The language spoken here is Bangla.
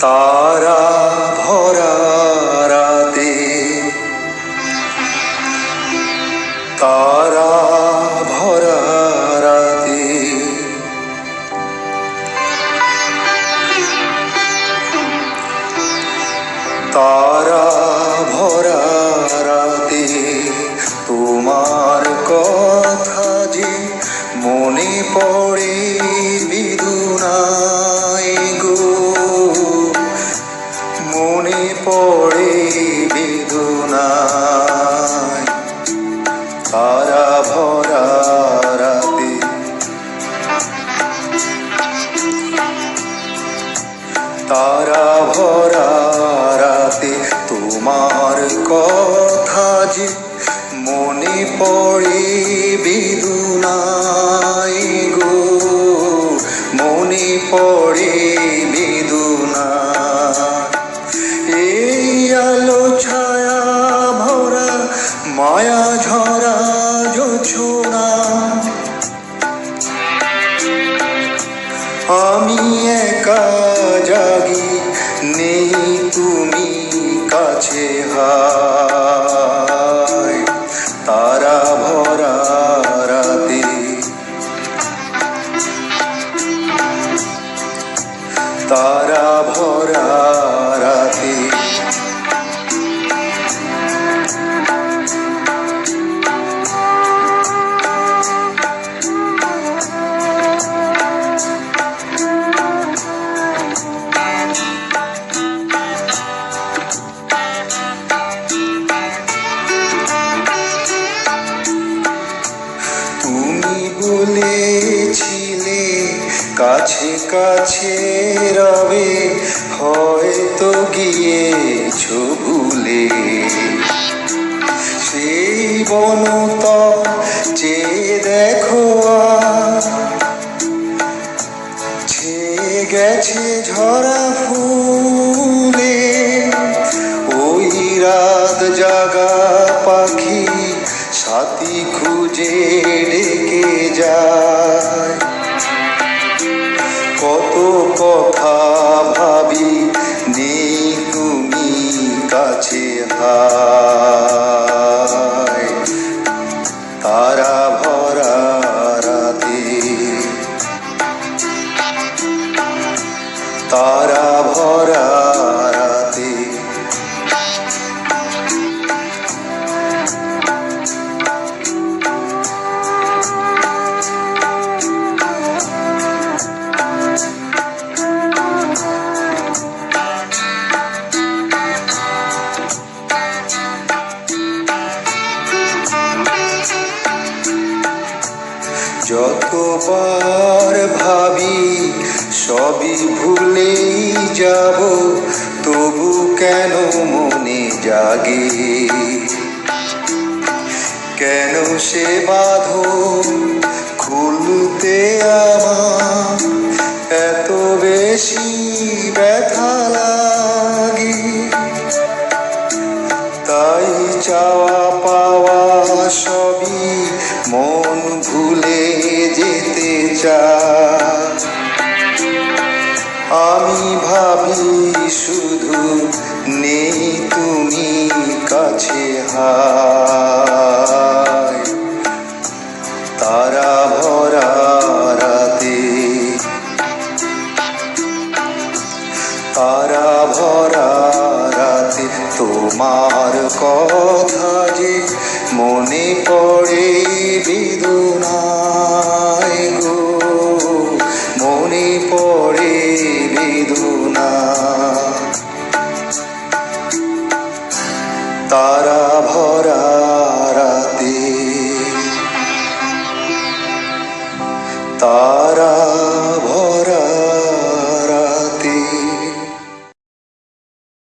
তারা ভরা রাতে। তারা ভরা রাতে। তারা ভরা রাতে তোমার কথা যে মনে পড়ে তারা ভরা রাতে তোমার কথা যে মনে পড়ে কাছে হায় তারা ভরা রাতে। তারা ভরা কাছে কাছে রবে হয়তো গিয়েছ ভুলে। সেই বনত যে দেখো ছে গেছে ঝরা কথা ভাবি নেই তুমি কাছে তারা ভরা রাতে তারা ভরা যতবার ভাবি, সবই ভুলেই যাব, তবু কেন মনে জাগে? কেন সে বাঁধন খুলতে আমার এত বেশি ব্যথা লাগে? তাই চাওয়া পাওয়া সবই মন ভুলে যেতে চায়। আমি ভাবি শুধু নেই তুমি কাছে তারা ভরা রাতে, তারা ভরা রাতে তোমার কথা যে মনে পড়ে বেদনায় গো। মনে পড়ে বেদনা। তারা ভরা রাতে তারা ভরা